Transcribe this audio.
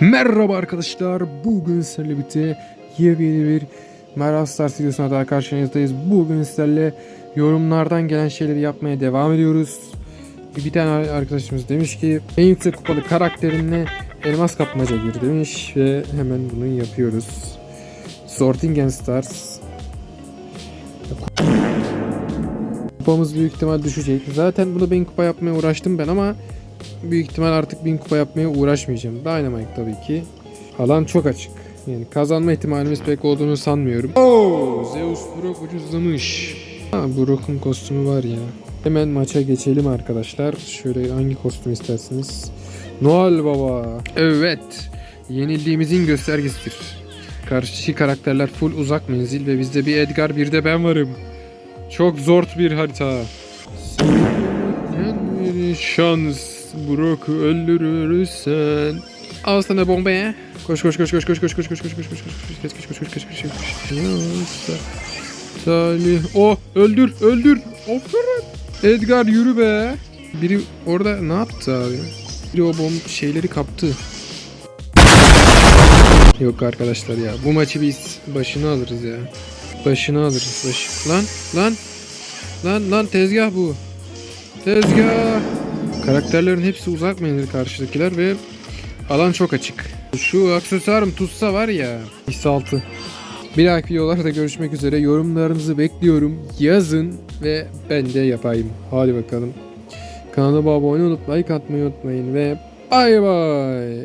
Merhaba arkadaşlar. Bugün sizlerle birlikte yepyeni bir Meral Stars videosuna daha karşınızdayız. Bugün sizlerle yorumlardan gelen şeyleri yapmaya devam ediyoruz. Bir tane arkadaşımız demiş ki en yüksek kupalı karakterinle elmas kapmaca gir demiş ve hemen bunu yapıyoruz. Sorting and Stars. Kupamız büyük ihtimal düşecek. Zaten bunu bin kupa yapmaya uğraştım ben ama büyük ihtimal artık 1000 kupa yapmaya uğraşmayacağım. Dynamite tabii ki. Alan çok açık. Yani kazanma ihtimalimiz pek olduğunu sanmıyorum. Oo, Zeus Brock ucuzlamış. Ha, Brock'un kostümü var ya. Hemen maça geçelim arkadaşlar. Şöyle hangi kostüm istersiniz? Noel Baba. Evet. Yenildiğimizin göstergesidir. Karşı karakterler full uzak menzil ve bizde bir Edgar bir de ben varım. Çok zor bir harita. Sen şans Brock'u öldürürsen. Al sana bombaya. Koş koş koş koş koş koş koş koş koş koş koş koş koş koş koş koş koş koş koş koş Salih. Oh öldür öldür. Aferin. Edgar yürü be. Biri orada ne yaptı abi? Biri o bomb şeyleri kaptı. Yok arkadaşlar ya. Bu maçı biz başına alırız ya. Başına alırız. Baş... Lan lan. Lan lan tezgah bu. Tezgah. Karakterlerin hepsi uzak menzil karşıdakiler ve alan çok açık. Şu aksesuarım tutsa var ya. His altı. Bir dahaki videolarda görüşmek üzere. Yorumlarınızı bekliyorum. Yazın ve ben de yapayım. Hadi bakalım. Kanalıma abone olup like atmayı unutmayın ve bay bay.